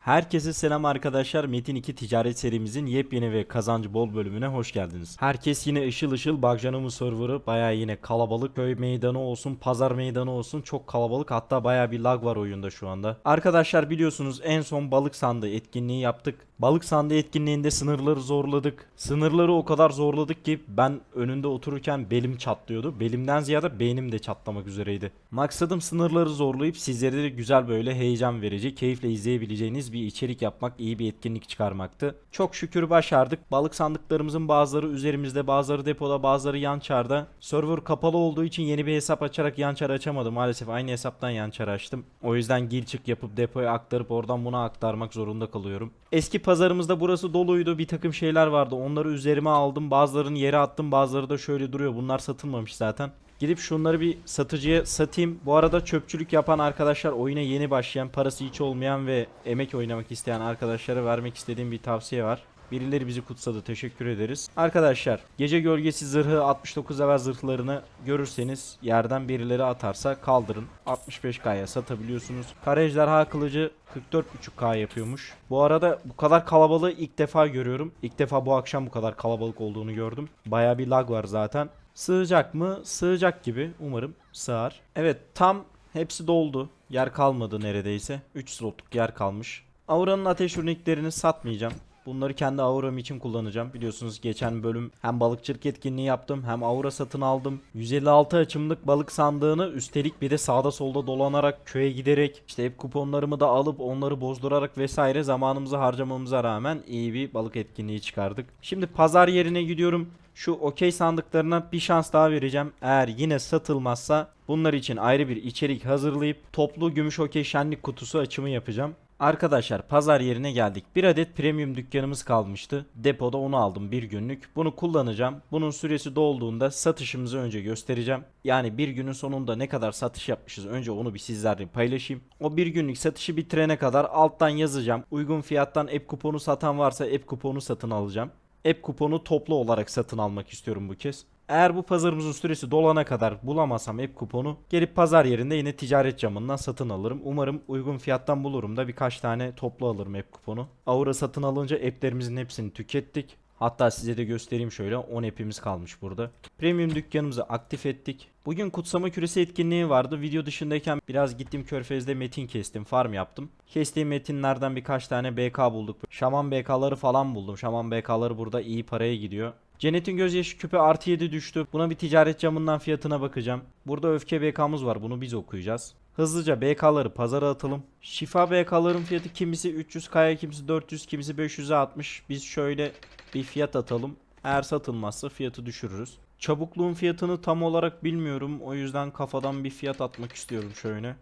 Herkese selam arkadaşlar. Metin 2 ticaret serimizin yepyeni ve kazancı bol bölümüne hoş geldiniz. Herkes yine ışıl ışıl Bagcanımın serverı baya yine kalabalık. Köy meydanı olsun, pazar meydanı olsun çok kalabalık. Hatta baya bir lag var oyunda şu anda. Arkadaşlar biliyorsunuz en son balık sandığı etkinliği yaptık. Balık sandığı etkinliğinde sınırları zorladık. Sınırları o kadar zorladık ki ben önünde otururken belim çatlıyordu. Belimden ziyade beynim de çatlamak üzereydi. Maksadım sınırları zorlayıp sizlere de güzel böyle heyecan verici, keyifle izleyebileceğiniz bir içerik yapmak, iyi bir etkinlik çıkarmaktı. Çok şükür başardık. Balık sandıklarımızın bazıları üzerimizde, bazıları depoda, bazıları yan çarda. Server kapalı olduğu için yeni bir hesap açarak yan çar açamadım. Maalesef aynı hesaptan yan çar açtım. O yüzden gil çık yapıp depoya aktarıp oradan buna aktarmak zorunda kalıyorum. Eski pazarımızda burası doluydu. Bir takım şeyler vardı. Onları üzerime aldım. Bazılarını yere attım. Bazıları da şöyle duruyor. Bunlar satılmamış zaten. Gidip şunları bir satıcıya satayım. Bu arada çöpçülük yapan arkadaşlar, oyuna yeni başlayan, parası hiç olmayan ve emek oynamak isteyen arkadaşlara vermek istediğim bir tavsiye var. Birileri bizi kutsadı. Teşekkür ederiz. Arkadaşlar gece gölgesi zırhı 69 level zırhlarını görürseniz yerden birileri atarsa kaldırın. 65k'ya satabiliyorsunuz. Kara ejderha kılıcı 44.5k yapıyormuş. Bu arada bu kadar kalabalığı ilk defa görüyorum. İlk defa bu akşam bu kadar kalabalık olduğunu gördüm. Baya bir lag var zaten. Sığacak mı? Sığacak gibi. Umarım sığar. Evet tam hepsi doldu. Yer kalmadı neredeyse. 3 slotluk yer kalmış. Aura'nın ateş örneklerini satmayacağım. Bunları kendi auram için kullanacağım. Biliyorsunuz geçen bölüm hem balıkçılık etkinliği yaptım hem aura satın aldım. 156 açımlık balık sandığını üstelik bir de sağda solda dolanarak köye giderek işte hep kuponlarımı da alıp onları bozdurarak vesaire zamanımızı harcamamıza rağmen iyi bir balık etkinliği çıkardık. Şimdi pazar yerine gidiyorum. Şu okey sandıklarına bir şans daha vereceğim. Eğer yine satılmazsa bunlar için ayrı bir içerik hazırlayıp toplu gümüş okey şenlik kutusu açımı yapacağım. Arkadaşlar pazar yerine geldik. Bir adet premium dükkanımız kalmıştı. Depoda onu aldım bir günlük. Bunu kullanacağım. Bunun süresi dolduğunda satışımızı önce göstereceğim. Yani bir günün sonunda ne kadar satış yapmışız önce onu bir sizlerle paylaşayım. O bir günlük satışı bitirene kadar alttan yazacağım. Uygun fiyattan app kuponu satan varsa app kuponu satın alacağım. App kuponu toplu olarak satın almak istiyorum bu kez. Eğer bu pazarımızın süresi dolana kadar bulamazsam app kuponu gelip pazar yerinde yine ticaret camından satın alırım. Umarım uygun fiyattan bulurum da birkaç tane toplu alırım app kuponu. Aura satın alınca app'lerimizin hepsini tükettik. Hatta size de göstereyim şöyle 10 app'imiz kalmış burada. Premium dükkanımızı aktif ettik. Bugün kutsama küresi etkinliği vardı. Video dışındayken biraz gittim Körfez'de metin kestim, farm yaptım. Kestiğim metinlerden birkaç tane BK bulduk. Şaman BK'ları falan buldum. Şaman BK'ları burada iyi paraya gidiyor. Cennet'in gözyaşı küpe artı 7 düştü. Buna bir ticaret camından fiyatına bakacağım. Burada öfke BK'mız var. Bunu biz okuyacağız. Hızlıca BK'ları pazara atalım. Şifa BK'ların fiyatı kimisi 300K'ya, kimisi 400, kimisi 500'e atmış. Biz şöyle bir fiyat atalım. Eğer satılmazsa fiyatı düşürürüz. Çabukluğun fiyatını tam olarak bilmiyorum. O yüzden kafadan bir fiyat atmak istiyorum şöyle.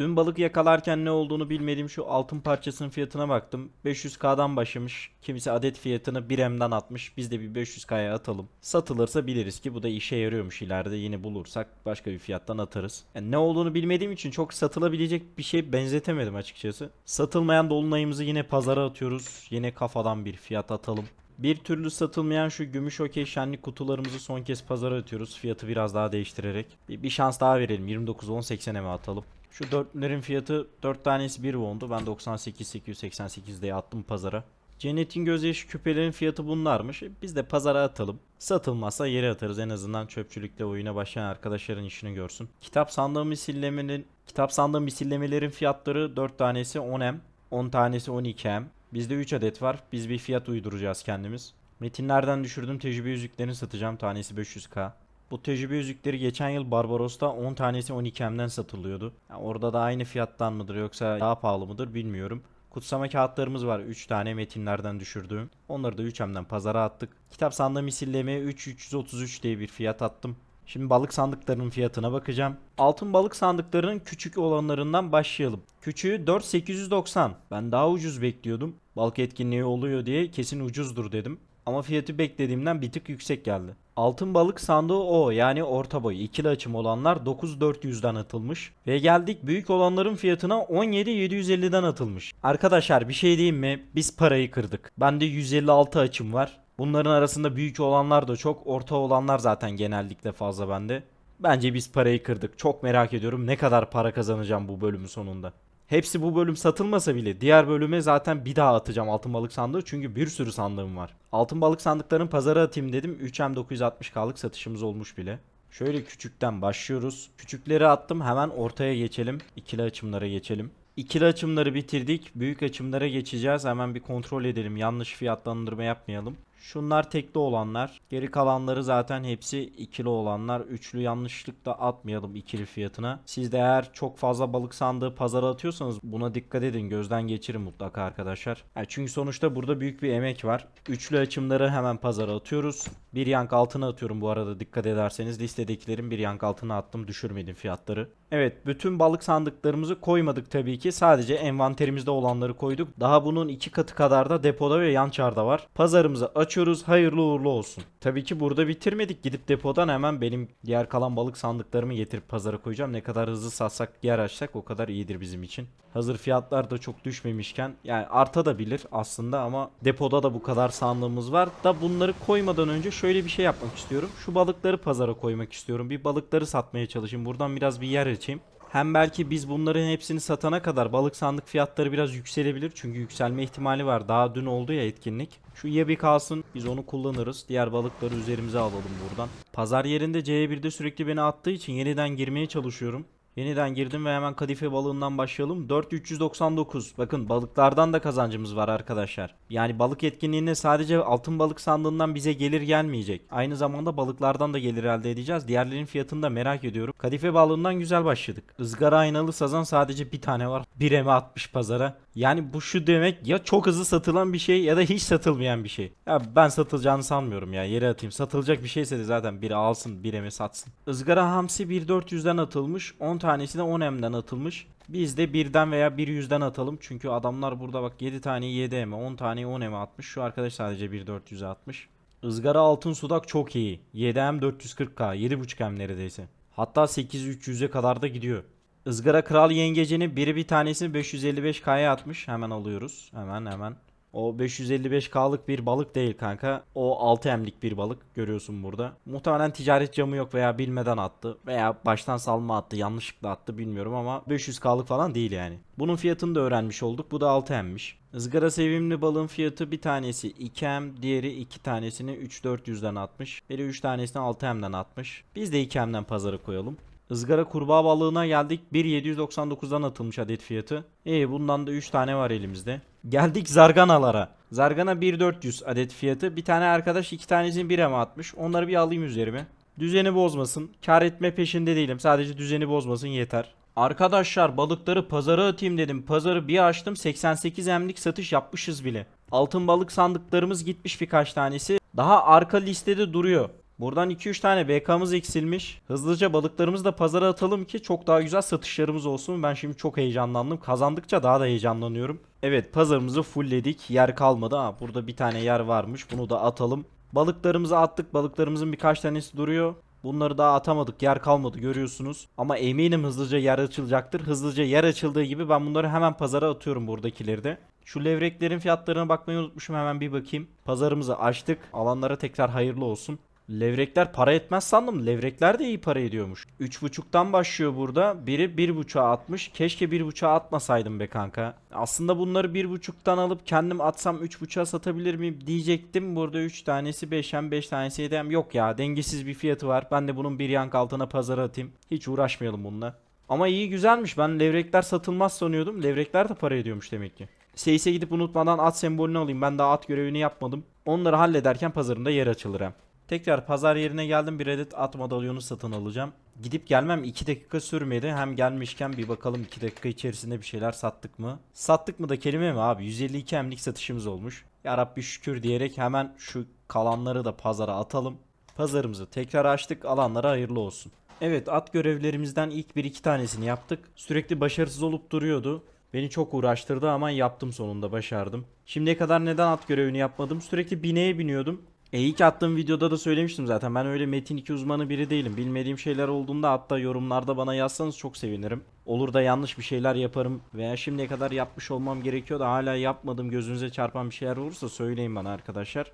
Dün balık yakalarken ne olduğunu bilmediğim şu altın parçasının fiyatına baktım. 500k'dan başlamış. Kimisi adet fiyatını 1M'den atmış. Biz de bir 500k'ya atalım. Satılırsa biliriz ki bu da işe yarıyormuş ileride. Yine bulursak başka bir fiyattan atarız. Yani ne olduğunu bilmediğim için çok satılabilecek bir şey benzetemedim açıkçası. Satılmayan dolunayımızı yine pazara atıyoruz. Yine kafadan bir fiyat atalım. Bir türlü satılmayan şu gümüş okey şenlik kutularımızı son kez pazara atıyoruz. Fiyatı biraz daha değiştirerek. Bir, bir şans daha verelim. 29 10.80'e mi atalım? Şu dörtlerin fiyatı 4 tanesi 1 wondu. Ben 98 diye attım pazara. Cennet'in gözyaşı küpelerin fiyatı bunlarmış. E, Biz de pazara atalım. Satılmazsa yere atarız. En azından çöpçülükte oyuna başlayan arkadaşların işini görsün. Kitap sandığı misillemenin kitap sandığı misillemelerin fiyatları 4 tanesi 10M. 10 tanesi 12M. Bizde 3 adet var. Biz bir fiyat uyduracağız kendimiz. Metinlerden düşürdüm tecrübe yüzüklerini satacağım. Tanesi 500k. Bu tecrübe yüzükleri geçen yıl Barbaros'ta 10 tanesi 12M'den satılıyordu. Yani orada da aynı fiyattan mıdır yoksa daha pahalı mıdır bilmiyorum. Kutsama kağıtlarımız var 3 tane metinlerden düşürdüğüm. Onları da 3M'den pazara attık. Kitap sandığı misillemeye 3333 diye bir fiyat attım. Şimdi balık sandıklarının fiyatına bakacağım. Altın balık sandıklarının küçük olanlarından başlayalım. Küçüğü 4890. Ben daha ucuz bekliyordum. Balık etkinliği oluyor diye kesin ucuzdur dedim. Ama fiyatı beklediğimden bir tık yüksek geldi. Altın balık sandığı o yani orta boy ikili açım olanlar 9400'den atılmış. Ve geldik büyük olanların fiyatına 17750'den atılmış. Arkadaşlar bir şey diyeyim mi? Biz parayı kırdık. Bende 156 açım var. Bunların arasında büyük olanlar da çok, orta olanlar zaten genellikle fazla bende. Bence biz parayı kırdık. Çok merak ediyorum ne kadar para kazanacağım bu bölümün sonunda. Hepsi bu bölüm satılmasa bile diğer bölüme zaten bir daha atacağım altın balık sandığı çünkü bir sürü sandığım var. Altın balık sandıkların pazara atayım dedim. 3M 960K'lık satışımız olmuş bile. Şöyle küçükten başlıyoruz. Küçükleri attım hemen ortaya geçelim. İkili açımlara geçelim. İkili açımları bitirdik. Büyük açımlara geçeceğiz. Hemen bir kontrol edelim. Yanlış fiyatlandırma yapmayalım. Şunlar tekli olanlar. Geri kalanları zaten hepsi ikili olanlar. Üçlü yanlışlıkla atmayalım ikili fiyatına. Siz de eğer çok fazla balık sandığı pazara atıyorsanız buna dikkat edin. Gözden geçirin mutlaka arkadaşlar. Yani çünkü sonuçta burada büyük bir emek var. Üçlü açımları hemen pazara atıyoruz. Bir yank altına atıyorum bu arada dikkat ederseniz. Listedekilerin bir yank altına attım. Düşürmedim fiyatları. Evet bütün balık sandıklarımızı koymadık tabii ki. Sadece envanterimizde olanları koyduk. Daha bunun iki katı kadar da depoda ve yan çarda var. Pazarımızı açıyoruz. Hayırlı uğurlu olsun. Tabii ki burada bitirmedik. Gidip depodan hemen benim diğer kalan balık sandıklarımı getirip pazara koyacağım. Ne kadar hızlı satsak yer açsak o kadar iyidir bizim için. Hazır fiyatlar da çok düşmemişken yani artabilir aslında ama depoda da bu kadar sandığımız var. Da bunları koymadan önce şöyle bir şey yapmak istiyorum. Şu balıkları pazara koymak istiyorum. Bir balıkları satmaya çalışayım. Buradan biraz bir yer açayım. Hem belki biz bunların hepsini satana kadar balık sandık fiyatları biraz yükselebilir. Çünkü yükselme ihtimali var. Daha dün oldu ya etkinlik. Şu ya bir kalsın biz onu kullanırız. Diğer balıkları üzerimize alalım buradan. Pazar yerinde C1'de sürekli beni attığı için yeniden girmeye çalışıyorum. Yeniden girdim ve hemen kadife balığından başlayalım. 4399. Bakın balıklardan da kazancımız var arkadaşlar. Yani balık etkinliğine sadece altın balık sandığından bize gelir gelmeyecek. Aynı zamanda balıklardan da gelir elde edeceğiz. Diğerlerinin fiyatını da merak ediyorum. Kadife balığından güzel başladık. Izgara aynalı sazan sadece bir tane var. Bir eme atmış pazara. Yani bu şu demek ya çok hızlı satılan bir şey ya da hiç satılmayan bir şey. Ya ben satılacağını sanmıyorum ya. Yere atayım. Satılacak bir şeyse de zaten biri alsın bir eme satsın. Izgara hamsi 1.400'den atılmış. 10 tanesi de 10M'den atılmış. Biz de birden veya bir yüzden atalım. Çünkü adamlar burada bak 7 tane 7M, 10 tane 10M atmış. Şu arkadaş sadece 1.400'e atmış. Izgara altın sudak çok iyi. 7M 440K, 7.5M neredeyse. Hatta 8-300'e kadar da gidiyor. Izgara kral yengecini biri bir tanesini 555K'ya atmış. Hemen alıyoruz. Hemen hemen. O 555K'lık bir balık değil kanka. O 6M'lik bir balık görüyorsun burada. Muhtemelen ticaret camı yok veya bilmeden attı. Veya baştan salma attı yanlışlıkla attı bilmiyorum ama 500K'lık falan değil yani. Bunun fiyatını da öğrenmiş olduk. Bu da 6M'miş. Izgara sevimli balığın fiyatı bir tanesi 2M, diğeri 2 tanesini 3400'den atmış. Biri 3 tanesini 6M'den atmış. Biz de 2M'den pazara koyalım. Izgara kurbağa balığına geldik. 1.799'dan atılmış adet fiyatı. İyi bundan da 3 tane var elimizde. Geldik zarganalara. Zargana 1.400 adet fiyatı. Bir tane arkadaş iki tanesini 1'e mi atmış? Onları bir alayım üzerime. Düzeni bozmasın. Kar etme peşinde değilim. Sadece düzeni bozmasın yeter. Arkadaşlar balıkları pazara atayım dedim. Pazarı bir açtım 88 emlik satış yapmışız bile. Altın balık sandıklarımız gitmiş birkaç tanesi. Daha arka listede duruyor. Buradan 2-3 tane BK'mız eksilmiş. Hızlıca balıklarımızı da pazara atalım ki çok daha güzel satışlarımız olsun. Ben şimdi çok heyecanlandım. Kazandıkça daha da heyecanlanıyorum. Evet pazarımızı fullledik. Yer kalmadı. Ha, burada bir tane yer varmış. Bunu da atalım. Balıklarımızı attık. Balıklarımızın birkaç tanesi duruyor. Bunları daha atamadık. Yer kalmadı görüyorsunuz. Ama eminim hızlıca yer açılacaktır. Hızlıca yer açıldığı gibi ben bunları hemen pazara atıyorum buradakileri de. Şu levreklerin fiyatlarına bakmayı unutmuşum. Hemen bir bakayım. Pazarımızı açtık. Alanlara tekrar hayırlı olsun. Levrekler para etmez sandım. Levrekler de iyi para ediyormuş. 3.5'tan başlıyor burada. Biri 1.5'a atmış. Keşke 1.5'a atmasaydım be kanka. Aslında bunları 1.5'tan alıp kendim atsam 3.5'a satabilir miyim diyecektim. Burada 3 tanesi 5'em 5 tanesi 7'em. Yok ya dengesiz bir fiyatı var. Ben de bunun bir yank altına pazara atayım. Hiç uğraşmayalım bununla. Ama iyi güzelmiş. Ben levrekler satılmaz sanıyordum. Levrekler de para ediyormuş demek ki. Seyse gidip unutmadan at sembolünü alayım. Ben daha at görevini yapmadım. Onları hallederken pazarında yer açılır hem. Tekrar pazar yerine geldim bir adet at madalyonu satın alacağım. Gidip gelmem 2 dakika sürmedi. Hem gelmişken bir bakalım 2 dakika içerisinde bir şeyler sattık mı? Sattık mı da kelime mi abi? 152 emlik satışımız olmuş. Ya Rabbi şükür diyerek hemen şu kalanları da pazara atalım. Pazarımızı tekrar açtık. Alanlara hayırlı olsun. Evet at görevlerimizden ilk bir iki tanesini yaptık. Sürekli başarısız olup duruyordu. Beni çok uğraştırdı ama yaptım sonunda başardım. Şimdiye kadar neden at görevini yapmadım? Sürekli bineğe biniyordum. E ilk attığım videoda da söylemiştim zaten. Ben öyle Metin 2 uzmanı biri değilim. Bilmediğim şeyler olduğunda hatta yorumlarda bana yazsanız çok sevinirim. Olur da yanlış bir şeyler yaparım veya şimdiye kadar yapmış olmam gerekiyor da hala yapmadım gözünüze çarpan bir şeyler olursa söyleyin bana arkadaşlar.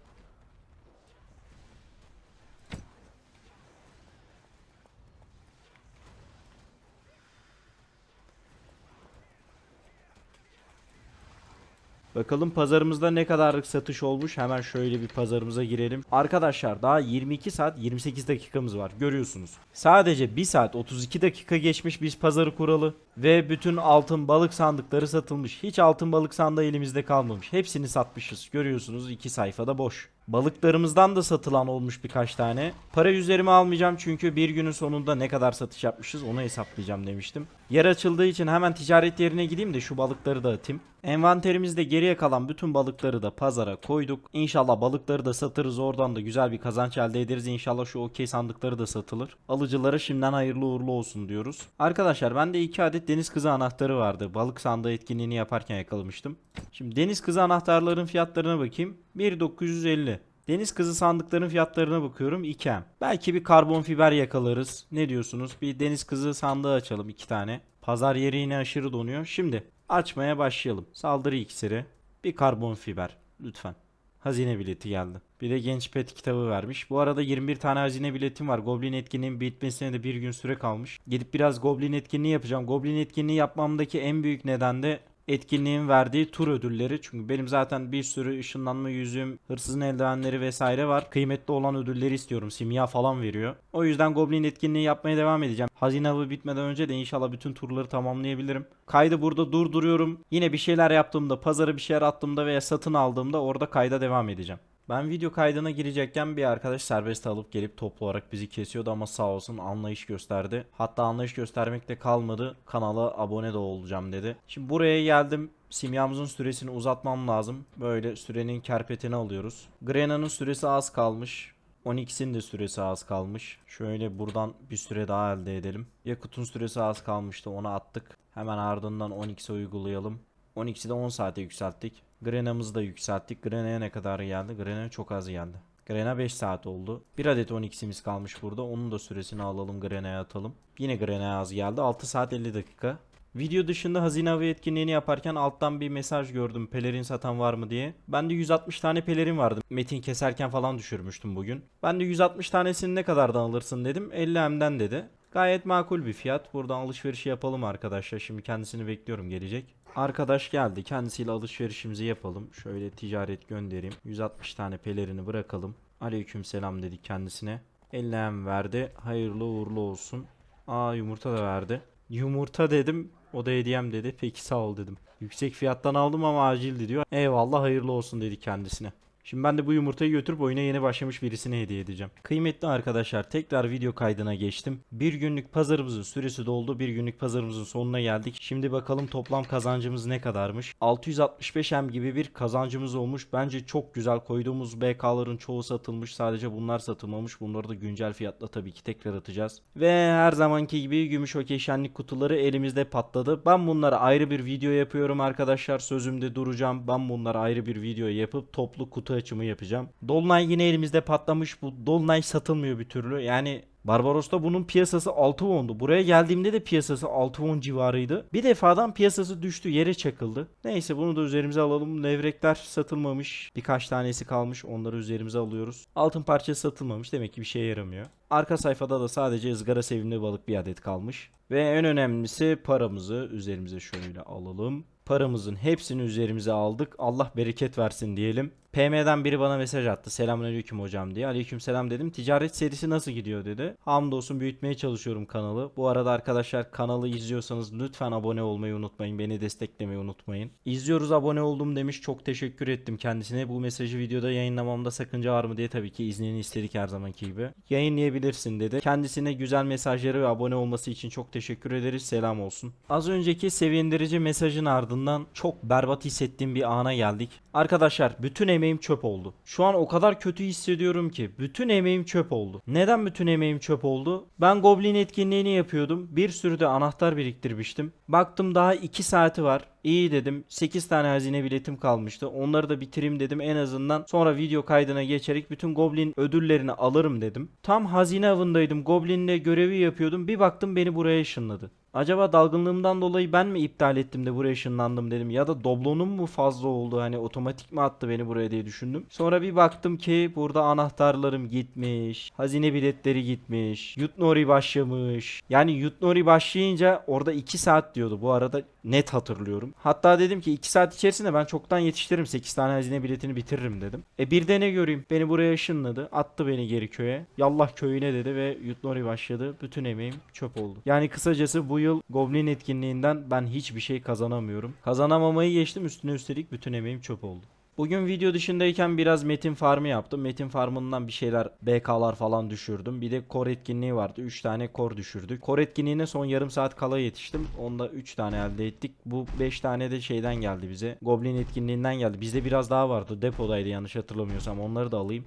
Bakalım pazarımızda ne kadarlık satış olmuş. Hemen şöyle bir pazarımıza girelim. Arkadaşlar daha 22 saat 28 dakikamız var. Görüyorsunuz. Sadece 1 saat 32 dakika geçmiş biz pazarı kuralı. Ve bütün altın balık sandıkları satılmış. Hiç altın balık sandığı elimizde kalmamış. Hepsini satmışız. Görüyorsunuz iki sayfada boş. Balıklarımızdan da satılan olmuş birkaç tane. Para üzerime almayacağım çünkü bir günün sonunda ne kadar satış yapmışız onu hesaplayacağım demiştim. Yer açıldığı için hemen ticaret yerine gideyim de şu balıkları da atayım. Envanterimizde geriye kalan bütün balıkları da pazara koyduk. İnşallah balıkları da satırız oradan da güzel bir kazanç elde ederiz. İnşallah şu okey sandıkları da satılır. Alıcılara şimdiden hayırlı uğurlu olsun diyoruz. Arkadaşlar bende 2 adet deniz kızı anahtarı vardı. Balık sandığı etkinliğini yaparken yakalamıştım. Şimdi deniz kızı anahtarların fiyatlarına bakayım. 1.950. Deniz kızı sandıkların fiyatlarına bakıyorum 2M. Belki bir karbon fiber yakalarız. Ne diyorsunuz? Bir deniz kızı sandığı açalım iki tane. Pazar yeri yine aşırı donuyor. Şimdi açmaya başlayalım. Saldırı iksiri. Bir karbon fiber. Lütfen. Hazine bileti geldi. Bir de genç pet kitabı vermiş. Bu arada 21 tane hazine biletim var. Goblin etkinliğinin bitmesine de bir gün süre kalmış. Gidip biraz Goblin etkinliği yapacağım. Goblin etkinliği yapmamdaki en büyük neden de etkinliğin verdiği tur ödülleri. Çünkü benim zaten bir sürü ışınlanma yüzüğüm, hırsızın eldivenleri vesaire var. Kıymetli olan ödülleri istiyorum. Simya falan veriyor. O yüzden Goblin etkinliği yapmaya devam edeceğim. Hazine avı bitmeden önce de inşallah bütün turları tamamlayabilirim. Kaydı burada durduruyorum. Yine bir şeyler yaptığımda, pazara bir şeyler attığımda veya satın aldığımda orada kayda devam edeceğim. Ben video kaydına girecekken bir arkadaş serbest alıp gelip toplu olarak bizi kesiyordu ama sağ olsun anlayış gösterdi. Hatta anlayış göstermekte kalmadı. Kanala abone de olacağım dedi. Şimdi buraya geldim. Simyamızın süresini uzatmam lazım. Böyle sürenin kerpetini alıyoruz. Grena'nın süresi az kalmış. 12'sinin de süresi az kalmış. Şöyle buradan bir süre daha elde edelim. Yakut'un süresi az kalmıştı onu attık. Hemen ardından 12'si uygulayalım. 12'si de 10 saate yükselttik. Grena'mızı da yükselttik. Grena'ya ne kadar geldi? Grena'ya çok az geldi. Grena 5 saat oldu. Bir adet 12'simiz kalmış burada. Onun da süresini alalım Grena'ya atalım. Yine Grena'ya az geldi. 6 saat 50 dakika. Video dışında hazine avı etkinliğini yaparken alttan bir mesaj gördüm. Pelerin satan var mı diye. Bende 160 tane pelerin vardı. Metin keserken falan düşürmüştüm bugün. Ben de 160 tanesini ne kadardan alırsın dedim. 50M'den dedi. Gayet makul bir fiyat. Buradan alışverişi yapalım arkadaşlar. Şimdi kendisini bekliyorum gelecek. Arkadaş geldi. Kendisiyle alışverişimizi yapalım. Şöyle ticaret göndereyim. 160 tane pelerini bırakalım. Aleyküm selam dedik kendisine. 50 verdi. Hayırlı uğurlu olsun. Aa yumurta da verdi. Yumurta dedim. O da hediyem dedi. Peki sağ ol dedim. Yüksek fiyattan aldım ama acildi diyor. Eyvallah hayırlı olsun dedi kendisine. Şimdi ben de bu yumurtayı götürüp oyuna yeni başlamış birisine hediye edeceğim. Kıymetli arkadaşlar tekrar video kaydına geçtim. Bir günlük pazarımızın süresi doldu. Bir günlük pazarımızın sonuna geldik. Şimdi bakalım toplam kazancımız ne kadarmış. 665M gibi bir kazancımız olmuş. Bence çok güzel. Koyduğumuz BK'ların çoğu satılmış. Sadece bunlar satılmamış. Bunları da güncel fiyatla tabii ki tekrar atacağız. Ve her zamanki gibi gümüş okey şenlik kutuları elimizde patladı. Ben bunlara ayrı bir video yapıyorum arkadaşlar. Sözümde duracağım. Ben bunlara ayrı bir video yapıp toplu kutu açımı yapacağım. Dolunay yine elimizde patlamış. Bu Dolunay satılmıyor bir türlü. Yani Barbaros'ta bunun piyasası 6 won'du. Buraya geldiğimde de piyasası 6 won civarıydı. Bir defadan piyasası düştü, yere çakıldı. Neyse bunu da üzerimize alalım. Levrekler satılmamış. Birkaç tanesi kalmış. Onları üzerimize alıyoruz. Altın parçası satılmamış. Demek ki bir şeye yaramıyor. Arka sayfada da sadece ızgara sevimli balık bir adet kalmış. Ve en önemlisi paramızı üzerimize şöyle alalım. Paramızın hepsini üzerimize aldık. Allah bereket versin diyelim. PM'den biri bana mesaj attı. Selamünaleyküm hocam diye. Aleykümselam dedim. Ticaret serisi nasıl gidiyor dedi. Hamdolsun büyütmeye çalışıyorum kanalı. Bu arada arkadaşlar kanalı izliyorsanız lütfen abone olmayı unutmayın. Beni desteklemeyi unutmayın. İzliyoruz abone oldum demiş. Çok teşekkür ettim kendisine. Bu mesajı videoda yayınlamamda sakınca var mı diye tabii ki iznini istedik her zamanki gibi. Yayınlayabilirsin dedi. Kendisine güzel mesajları ve abone olması için çok teşekkür ederiz. Selam olsun. Az önceki sevindirici mesajın ardından çok berbat hissettiğim bir ana geldik. Arkadaşlar bütün emeğim çöp oldu. Şu an o kadar kötü hissediyorum ki bütün emeğim çöp oldu. Neden bütün emeğim çöp oldu? Ben Goblin etkinliğini yapıyordum. Bir sürü de anahtar biriktirmiştim. Baktım daha 2 saati var. İyi dedim. 8 tane hazine biletim kalmıştı. Onları da bitireyim dedim en azından. Sonra video kaydına geçerek bütün Goblin ödüllerini alırım dedim. Tam hazine avındaydım. Goblin'le görevi yapıyordum. Bir baktım beni buraya ışınladı. Acaba dalgınlığımdan dolayı ben mi iptal ettim de buraya ışınlandım dedim ya da doblonum mu fazla oldu hani otomatik mi attı beni buraya diye düşündüm. Sonra bir baktım ki burada anahtarlarım gitmiş, hazine biletleri gitmiş, Yutnori başlamış. Yani Yutnori başlayınca orada 2 saat diyordu. Bu arada net hatırlıyorum. Hatta dedim ki 2 saat içerisinde ben çoktan yetiştiririm 8 tane hazine biletini bitiririm dedim. E bir de ne göreyim beni buraya ışınladı attı beni geri köye. Yallah köyüne dedi ve Yutnori başladı. Bütün emeğim çöp oldu. Yani kısacası bu yıl Goblin etkinliğinden ben hiçbir şey kazanamıyorum. Kazanamamayı geçtim üstüne üstelik bütün emeğim çöp oldu. Bugün video dışındayken biraz metin farmı yaptım. Metin farmından bir şeyler BK'lar falan düşürdüm. Bir de kor etkinliği vardı. 3 tane kor düşürdük. Kor etkinliğine son yarım saat kala yetiştim. Onda 3 tane elde ettik. Bu 5 tane de şeyden geldi bize. Goblin etkinliğinden geldi. Bizde biraz daha vardı. Depodaydı yanlış hatırlamıyorsam. Onları da alayım.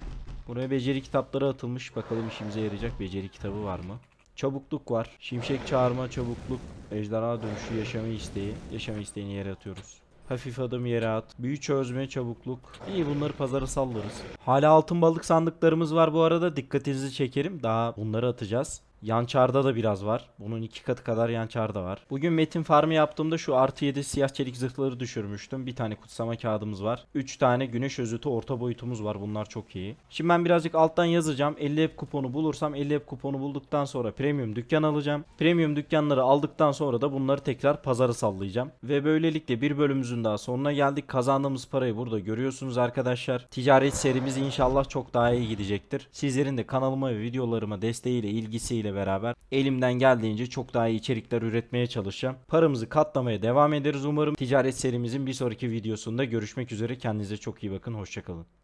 Buraya beceri kitapları atılmış. Bakalım işimize yarayacak beceri kitabı var mı? Çabukluk var. Şimşek çağırma, çabukluk, ejderha dönüşü, yaşama isteği. Yaşama isteğini yere atıyoruz. Hafif adım yere at. Büyü çözme, çabukluk. İyi bunları pazara sallarız. Hala altın balık sandıklarımız var bu arada. Dikkatinizi çekerim. Daha bunları atacağız. Yançarda da biraz var. Bunun iki katı kadar yançarda var. Bugün metin farmı yaptığımda şu artı 7 siyah çelik zırhları düşürmüştüm. Bir tane kutsama kağıdımız var. 3 tane güneş özütü orta boyutumuz var. Bunlar çok iyi. Şimdi ben birazcık alttan yazacağım. 50 hep kuponu bulursam 50 hep kuponu bulduktan sonra premium dükkan alacağım. Premium dükkanları aldıktan sonra da bunları tekrar pazara sallayacağım. Ve böylelikle bir bölümümüzün daha sonuna geldik. Kazandığımız parayı burada görüyorsunuz arkadaşlar. Ticaret serimiz inşallah çok daha iyi gidecektir. Sizlerin de kanalıma ve videolarıma desteğiyle, ilgisiyle beraber elimden geldiğince çok daha iyi içerikler üretmeye çalışacağım. Paramızı katlamaya devam ederiz umarım. Ticaret serimizin bir sonraki videosunda görüşmek üzere. Kendinize çok iyi bakın. Hoşçakalın.